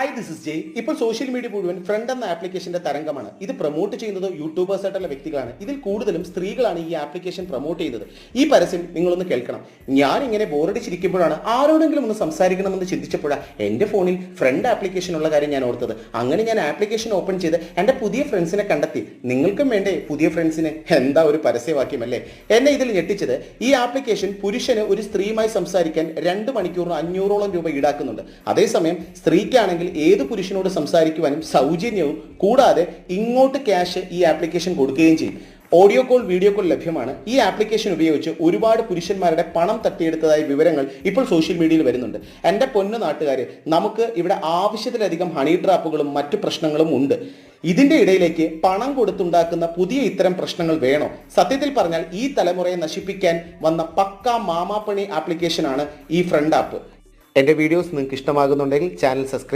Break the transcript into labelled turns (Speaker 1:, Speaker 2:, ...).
Speaker 1: Hi this is ജയ് ഇപ്പോൾ social media മുഴുവൻ front എന്ന ആപ്ലിക്കേഷന്റെ തരംഗമാണ്. ഇത് പ്രൊമോട്ട് ചെയ്യുന്നത് യൂട്യൂബേഴ്സ് ആയിട്ടുള്ള വ്യക്തികളാണ്. ഇതിൽ കൂടുതലും സ്ത്രീകളാണ് ഈ ആപ്ലിക്കേഷൻ പ്രൊമോട്ട് ചെയ്യുന്നത്. ഈ പരസ്യം നിങ്ങളൊന്ന് കേൾക്കണം. ഞാൻ ഇങ്ങനെ ബോറടിച്ചിരിക്കുമ്പോഴാണ് ആരോടെങ്കിലും ഒന്ന് സംസാരിക്കണമെന്ന് ചിന്തിച്ചപ്പോഴാണ് എന്റെ ഫോണിൽ ഫ്രണ്ട് ആപ്ലിക്കേഷൻ ഉള്ള കാര്യം ഞാൻ ഓർത്തത്. അങ്ങനെ ഞാൻ ആപ്ലിക്കേഷൻ ഓപ്പൺ ചെയ്ത് എന്റെ പുതിയ ഫ്രണ്ട്സിനെ കണ്ടെത്തി. നിങ്ങൾക്കും വേണ്ടേ പുതിയ ഫ്രണ്ട്സിന് എന്താ ഒരു പരസ്യവാക്യമല്ലേ എന്നെ ഇതിൽ ഞെട്ടിച്ചത് ഈ ആപ്ലിക്കേഷൻ പുരുഷന് ഒരു സ്ത്രീയുമായി സംസാരിക്കാൻ രണ്ട് മണിക്കൂറിന് അഞ്ഞൂറോളം രൂപ ഈടാക്കുന്നുണ്ട്. അതേസമയം സ്ത്രീക്കാണെങ്കിൽ ഏത് പുരുഷനോട് സംസാരിക്കുവാനും സൗജന്യവും കൂടാതെ ഇങ്ങോട്ട് ക്യാഷ് ഈ ആപ്ലിക്കേഷൻ കൊടുക്കുകയും ചെയ്യും. ഓഡിയോ കോൾ വീഡിയോ കോൾ ലഭ്യമാണ്. ഈ ആപ്ലിക്കേഷൻ ഉപയോഗിച്ച് ഒരുപാട് പുരുഷന്മാരുടെ പണം തട്ടിയെടുത്തതായ വിവരങ്ങൾ ഇപ്പോൾ സോഷ്യൽ മീഡിയയിൽ വരുന്നുണ്ട്. എന്റെ പൊന്നു നാട്ടുകാരെ നമുക്ക് ഇവിടെ ആവശ്യത്തിലധികം ഹണി ട്രാപ്പുകളും മറ്റു പ്രശ്നങ്ങളും ഉണ്ട്. ഇതിന്റെ ഇടയിലേക്ക് പണം കൊടുത്തുണ്ടാക്കുന്ന പുതിയ ഇത്തരം പ്രശ്നങ്ങൾ വേണോ? സത്യത്തിൽ പറഞ്ഞാൽ ഈ തലമുറയെ നശിപ്പിക്കാൻ വന്ന പക്ക മാമാപ്പണി ആപ്ലിക്കേഷനാണ് ഈ ഫ്രണ്ട് ആപ്പ്. എന്റെ വീഡിയോസ് നിങ്ങൾക്ക് ഇഷ്ടമാകുന്നുണ്ടെങ്കിൽ ചാനൽ സബ്സ്ക്രൈബ്